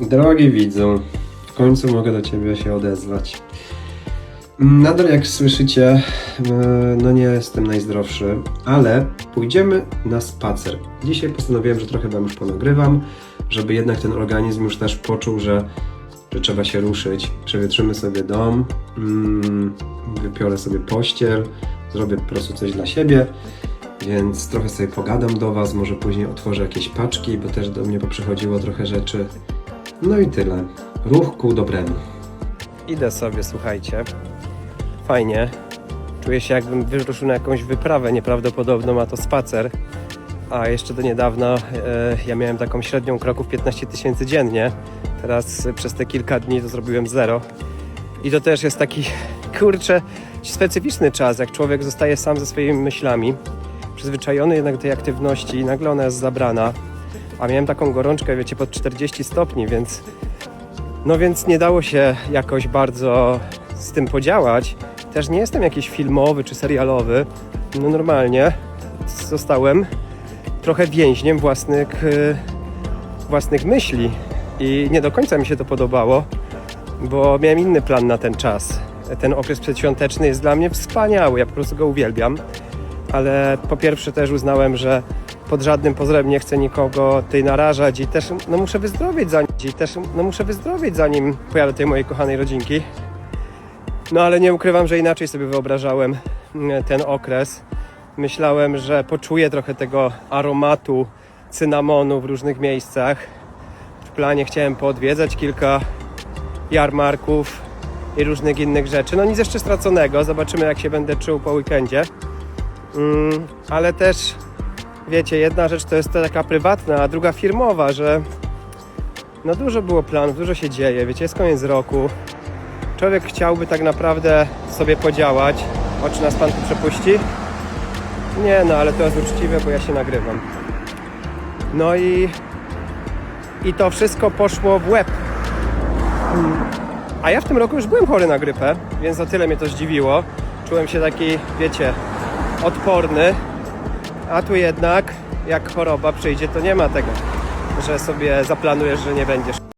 Drogi widzu, w końcu mogę do Ciebie się odezwać. Nadal jak słyszycie, e, no nie jestem najzdrowszy, ale pójdziemy na spacer. Dzisiaj postanowiłem, że trochę Wam już ponagrywam, żeby jednak ten organizm już też poczuł, że, że trzeba się ruszyć. Przewietrzymy sobie dom, mm, wypiorę sobie pościel, zrobię po prostu coś dla siebie. Więc trochę sobie pogadam do Was, może później otworzę jakieś paczki, bo też do mnie poprzychodziło trochę rzeczy. No i tyle. Ruch ku dobremu. Idę sobie, słuchajcie. Fajnie. Czuję się jakbym wyruszył na jakąś wyprawę nieprawdopodobną, a to spacer. A jeszcze do niedawna e, ja miałem taką średnią kroków 15 tysięcy dziennie. Teraz przez te kilka dni to zrobiłem zero. I to też jest taki, kurczę, specyficzny czas, jak człowiek zostaje sam ze swoimi myślami, przyzwyczajony jednak do tej aktywności nagle ona jest zabrana. A miałem taką gorączkę, wiecie, pod 40 stopni, więc no więc nie dało się jakoś bardzo z tym podziałać. Też nie jestem jakiś filmowy czy serialowy. No normalnie zostałem trochę więźniem własnych, y, własnych myśli i nie do końca mi się to podobało, bo miałem inny plan na ten czas. Ten okres przedświąteczny jest dla mnie wspaniały, ja po prostu go uwielbiam. Ale po pierwsze też uznałem, że pod żadnym pozorem nie chcę nikogo tutaj narażać i też no, muszę wyzdrowieć zanim, i też, no, muszę wyzdrowieć zanim pojadę tej mojej kochanej rodzinki. No ale nie ukrywam, że inaczej sobie wyobrażałem mm, ten okres. Myślałem, że poczuję trochę tego aromatu cynamonu w różnych miejscach. W planie chciałem poodwiedzać kilka jarmarków i różnych innych rzeczy. No nic jeszcze straconego, zobaczymy jak się będę czuł po weekendzie. Mm, ale też wiecie, jedna rzecz to jest ta taka prywatna, a druga firmowa, że no dużo było planów, dużo się dzieje, wiecie, jest koniec roku. Człowiek chciałby tak naprawdę sobie podziałać. O, czy nas Pan tu przepuści? Nie, no ale to jest uczciwe, bo ja się nagrywam. No i i to wszystko poszło w łeb. Mm. A ja w tym roku już byłem chory na grypę, więc o tyle mnie to zdziwiło. Czułem się taki, wiecie, odporny, a tu jednak jak choroba przyjdzie, to nie ma tego, że sobie zaplanujesz, że nie będziesz.